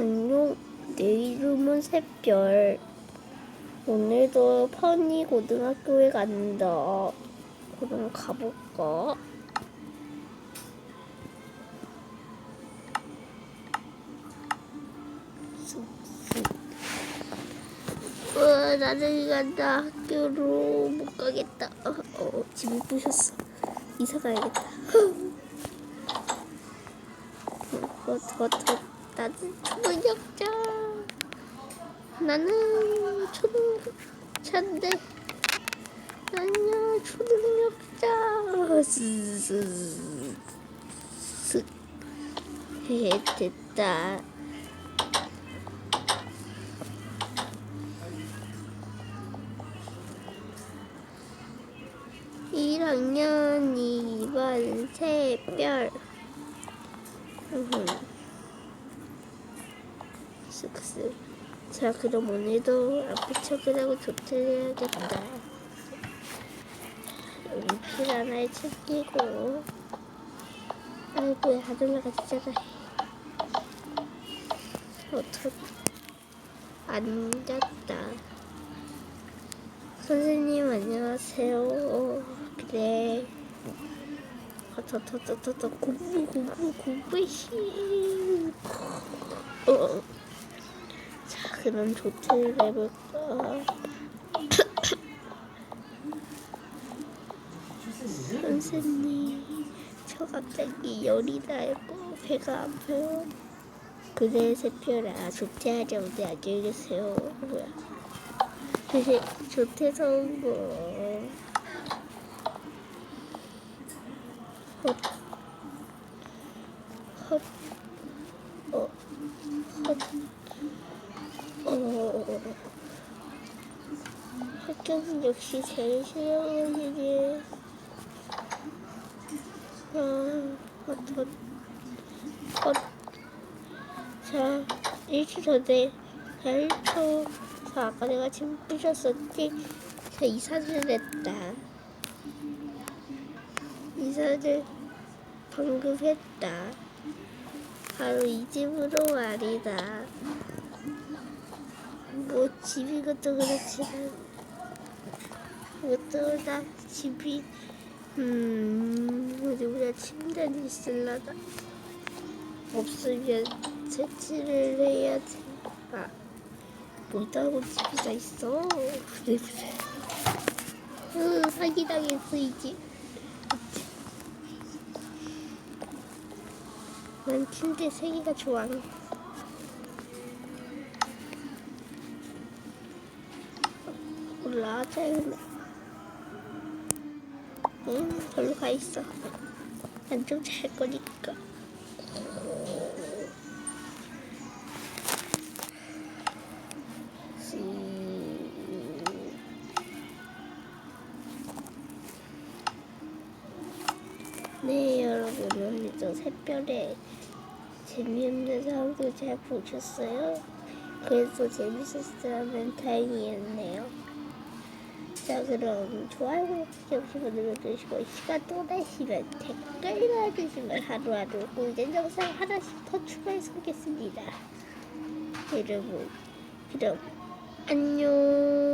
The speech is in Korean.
안녕, 내 이름은 샛별. 오늘도 퍼니 고등학교에 간다. 그럼 가볼까? 어, 나중에 간다. 학교로 못 가겠다. 어, 어 집이 부셨어. 이사 가야겠다. 어, 더, 더, 나는 초능력자. 나는 초능력자인데. 나는 초능력자. 스. 해, 됐다. 일학년 2반 새별. 쓱쓱. 자, 그럼 오늘도 앞에 척을 하고 조퇴를 해야겠다. 연필 하나에 챙기고. 아이고, 하늘나가 진짜가. 어떡, 앉았다. 선생님, 안녕하세요. 그래. 어, 더, 더, 더, 더, 더, 공부, 공부, 공부시. 어. 자, 그럼 조퇴를 해볼까? 선생님, 저 갑자기 열이 나고 배가 아파요. 그래, 새별아, 조퇴하자는데 안녕히 계세요. 뭐야. 조퇴 성공. 헛, 헛, 어, 헛, 어, 학교는 역시 제일 싫어하는 일이에요. 아, 헛, 헛, 헛. 자, 일주일 전에, 자, 1초. 자, 아까 내가 짐 부셨었지? 자, 이사를 했다. 이사를 방금 했다. 바로 이 집으로 말이다. 뭐 집이 것도 그렇지만 이것도 다 집이 음 보자 침대는 있을라나 없으면 채취를 해야지 아 뭐다고 집이 다 있어 그래 그래 으 사기당했어 이제 난 침대 세 개가 좋아. 올라가자, 근데. 응, 절로 가 있어. 난 좀 잘 거니까. 네, 여러분, 오늘도 새별에 재미없는 상황도 잘 보셨어요? 그래도 재밌었다면 다행이었네요. 자, 그럼 좋아요, 없이 눌러주시고 시간 또 나시면 댓글 달아주시면 하루하루 꿀잼 영상 하나씩 더 추가해서 하겠습니다. 여러분, 그럼 안녕.